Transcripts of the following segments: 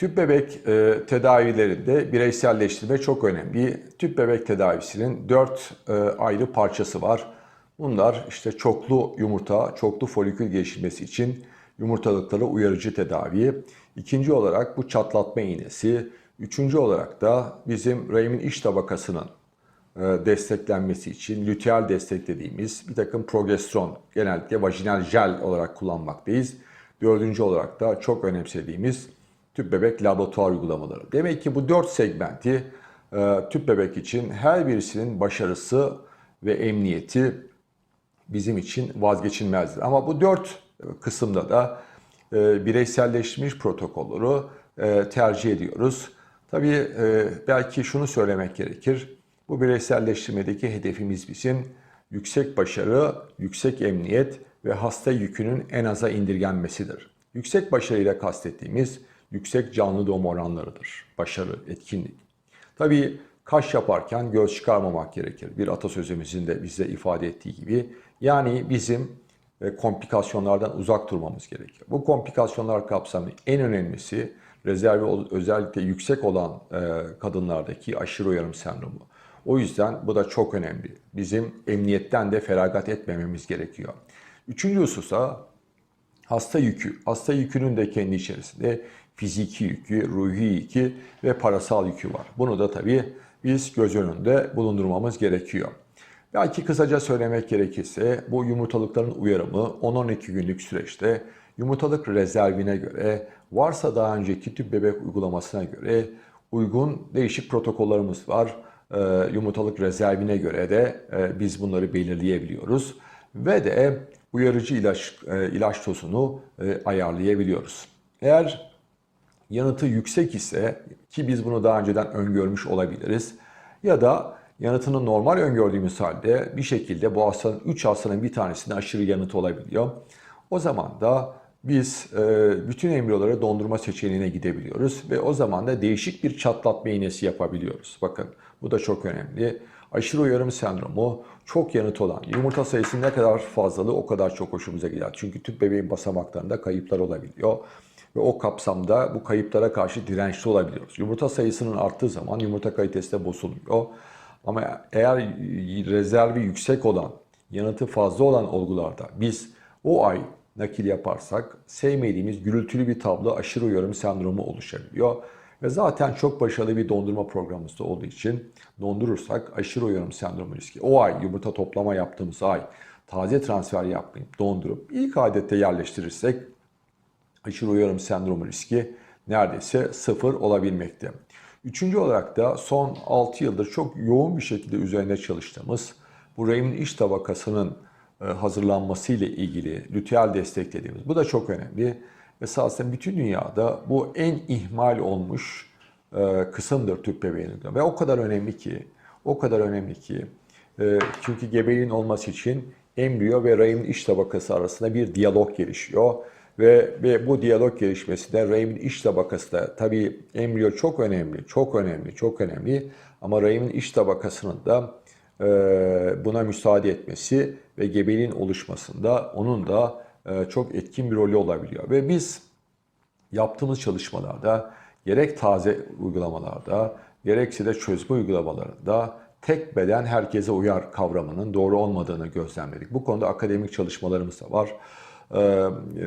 Tüp bebek e, tedavilerinde bireyselleştirme çok önemli. Tüp bebek tedavisinin dört e, ayrı parçası var. Bunlar işte çoklu yumurta, çoklu folikül geliştirmesi için yumurtalıklara uyarıcı tedavi. İkinci olarak bu çatlatma iğnesi. Üçüncü olarak da bizim rahimin iç tabakasının e, desteklenmesi için luteal destek dediğimiz bir takım progesteron genellikle vajinal jel olarak kullanmaktayız. Dördüncü olarak da çok önemsediğimiz tüp bebek laboratuvar uygulamaları. Demek ki bu dört segmenti e, tüp bebek için her birisinin başarısı ve emniyeti bizim için vazgeçilmezdir. Ama bu dört kısımda da e, bireyselleştirilmiş protokolleri e, tercih ediyoruz. Tabii belki şunu söylemek gerekir. Bu bireyselleştirmedeki hedefimiz bizim yüksek başarı, yüksek emniyet ve hasta yükünün en aza indirgenmesidir. Yüksek başarıyla kastettiğimiz yüksek canlı doğum oranlarıdır. Başarı, etkinlik. Tabii kaş yaparken göz çıkarmamak gerekir. Bir atasözümüzün de bize ifade ettiği gibi. Yani bizim e, komplikasyonlardan uzak durmamız gerekiyor. Bu komplikasyonlar kapsamında en önemlisi rezervi özellikle yüksek olan e, kadınlardaki aşırı uyarım sendromu. O yüzden bu da çok önemli. Bizim emniyetten de feragat etmememiz gerekiyor. Üçüncü hususa hasta yükü. Hasta yükünün de kendi içerisinde fiziki yükü, ruhi yükü ve parasal yükü var. Bunu da tabii biz göz önünde bulundurmamız gerekiyor. Belki kısaca söylemek gerekirse bu yumurtalıkların uyarımı 10-12 günlük süreçte yumurtalık rezervine göre varsa daha önceki tüp bebek uygulamasına göre uygun değişik protokollarımız var. Ee, yumurtalık rezervine göre de e, biz bunları belirleyebiliyoruz ve de uyarıcı ilaç e, ilaç dozunu e, ayarlayabiliyoruz. Eğer yanıtı yüksek ise ki biz bunu daha önceden öngörmüş olabiliriz ya da yanıtını normal öngördüğümüz halde bir şekilde bu hastanın 3 hastanın bir tanesinde aşırı yanıt olabiliyor. O zaman da biz e, bütün embriyolara dondurma seçeneğine gidebiliyoruz ve o zaman da değişik bir çatlatma iğnesi yapabiliyoruz. Bakın bu da çok önemli. Aşırı uyarım sendromu çok yanıt olan yumurta sayısı ne kadar fazlalığı o kadar çok hoşumuza gider. Çünkü tüp bebeğin basamaklarında kayıplar olabiliyor ve o kapsamda bu kayıplara karşı dirençli olabiliyoruz. Yumurta sayısının arttığı zaman yumurta kalitesi de bozuluyor. Ama eğer rezervi yüksek olan, yanıtı fazla olan olgularda biz o ay nakil yaparsak sevmediğimiz gürültülü bir tablo aşırı uyarım sendromu oluşabiliyor. Ve zaten çok başarılı bir dondurma programımız da olduğu için dondurursak aşırı uyarım sendromu riski. O ay yumurta toplama yaptığımız ay taze transfer yapmayıp dondurup ilk adette yerleştirirsek aşırı uyarım sendromu riski neredeyse sıfır olabilmekte. Üçüncü olarak da son 6 yıldır çok yoğun bir şekilde üzerinde çalıştığımız bu rahimin iç tabakasının e, hazırlanması ile ilgili luteal desteklediğimiz bu da çok önemli. Esasen bütün dünyada bu en ihmal olmuş e, kısımdır tüp bebeğinin. Ve o kadar önemli ki, o kadar önemli ki e, çünkü gebeliğin olması için embriyo ve rahimin iç tabakası arasında bir diyalog gelişiyor. Ve, ve bu diyalog gelişmesinde rahimin iç tabakası da tabii embriyo çok önemli, çok önemli, çok önemli. Ama rahimin iç tabakasının da e, buna müsaade etmesi ve gebeliğin oluşmasında onun da e, çok etkin bir rolü olabiliyor. Ve biz yaptığımız çalışmalarda gerek taze uygulamalarda gerekse de çözme uygulamalarında tek beden herkese uyar kavramının doğru olmadığını gözlemledik. Bu konuda akademik çalışmalarımız da var.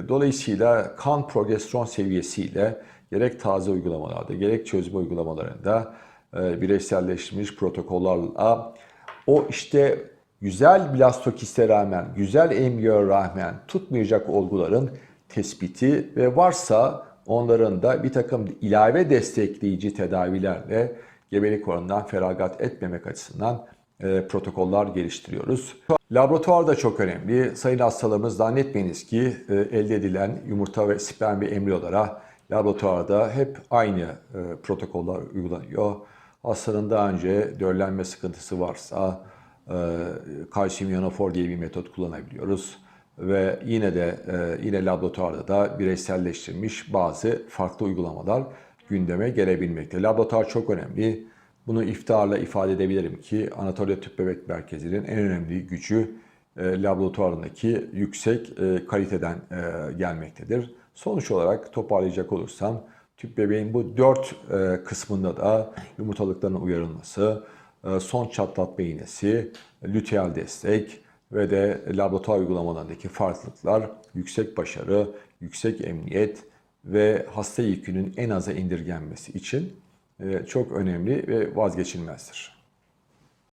Dolayısıyla kan progesteron seviyesiyle gerek taze uygulamalarda gerek çözme uygulamalarında bireyselleştirilmiş protokollarla o işte güzel blastokiste rağmen, güzel embriyoya rağmen tutmayacak olguların tespiti ve varsa onların da bir takım ilave destekleyici tedavilerle gebelik oranından feragat etmemek açısından e, protokoller geliştiriyoruz. Laboratuvar da çok önemli. Sayın hastalarımız zannetmeyiniz ki e, elde edilen yumurta ve sperm ve embriyolara laboratuvarda hep aynı e, protokoller uygulanıyor. Hastanın daha önce döllenme sıkıntısı varsa e, kalsiyum iyanofor diye bir metot kullanabiliyoruz. Ve yine de e, yine laboratuvarda da bireyselleştirilmiş bazı farklı uygulamalar gündeme gelebilmekte. Laboratuvar çok önemli. Bunu iftiharla ifade edebilirim ki Anatolia Tüp Bebek Merkezi'nin en önemli gücü e, laboratuvarındaki yüksek e, kaliteden e, gelmektedir. Sonuç olarak toparlayacak olursam Tüp bebeğin bu dört kısmında da yumurtalıkların uyarılması, son çatlatma iğnesi, luteal destek ve de laboratuvar uygulamalarındaki farklılıklar yüksek başarı, yüksek emniyet ve hasta yükünün en aza indirgenmesi için çok önemli ve vazgeçilmezdir.